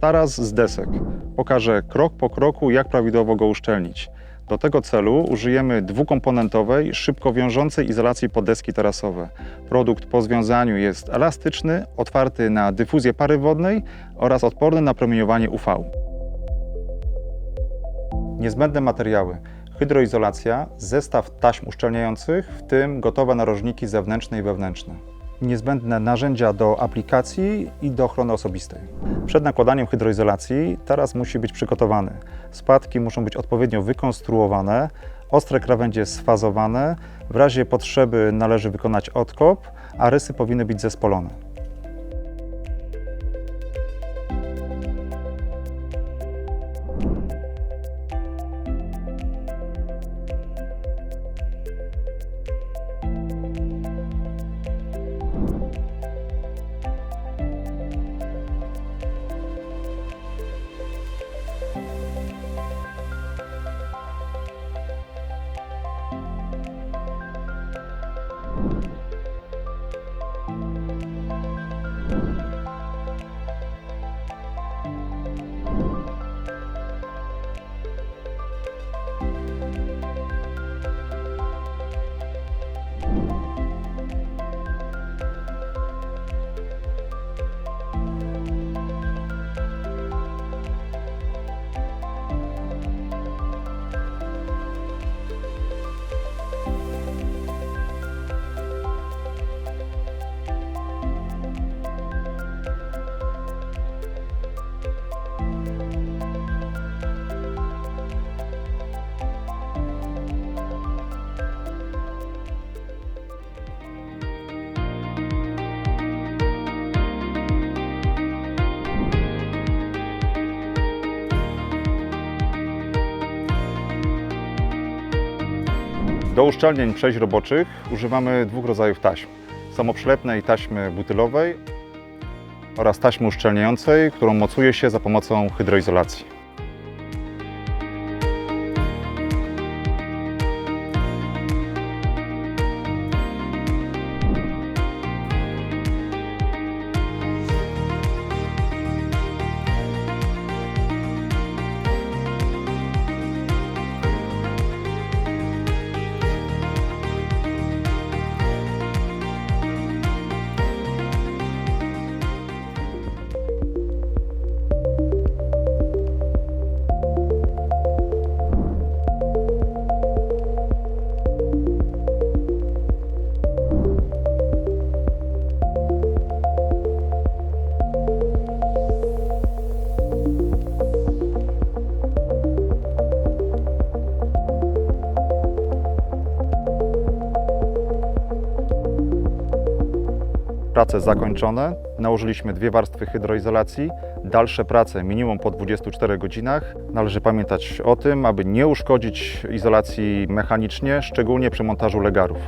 Taras z desek pokaże krok po kroku, jak prawidłowo go uszczelnić. Do tego celu użyjemy dwukomponentowej, szybko wiążącej izolacji pod deski tarasowe. Produkt po związaniu jest elastyczny, otwarty na dyfuzję pary wodnej oraz odporny na promieniowanie UV. Niezbędne materiały. Hydroizolacja, zestaw taśm uszczelniających, w tym gotowe narożniki zewnętrzne i wewnętrzne. Niezbędne narzędzia do aplikacji i do ochrony osobistej. Przed nakładaniem hydroizolacji taras musi być przygotowany. Spadki muszą być odpowiednio wykonstruowane, ostre krawędzie sfazowane, w razie potrzeby należy wykonać odkop, a rysy powinny być zespolone. Do uszczelnień przejść roboczych używamy dwóch rodzajów taśm. Samoprzylepnej taśmy butylowej oraz taśmy uszczelniającej, którą mocuje się za pomocą hydroizolacji. Prace zakończone. Nałożyliśmy dwie warstwy hydroizolacji. Dalsze prace minimum po 24 godzinach. Należy pamiętać o tym, aby nie uszkodzić izolacji mechanicznie, szczególnie przy montażu legarów.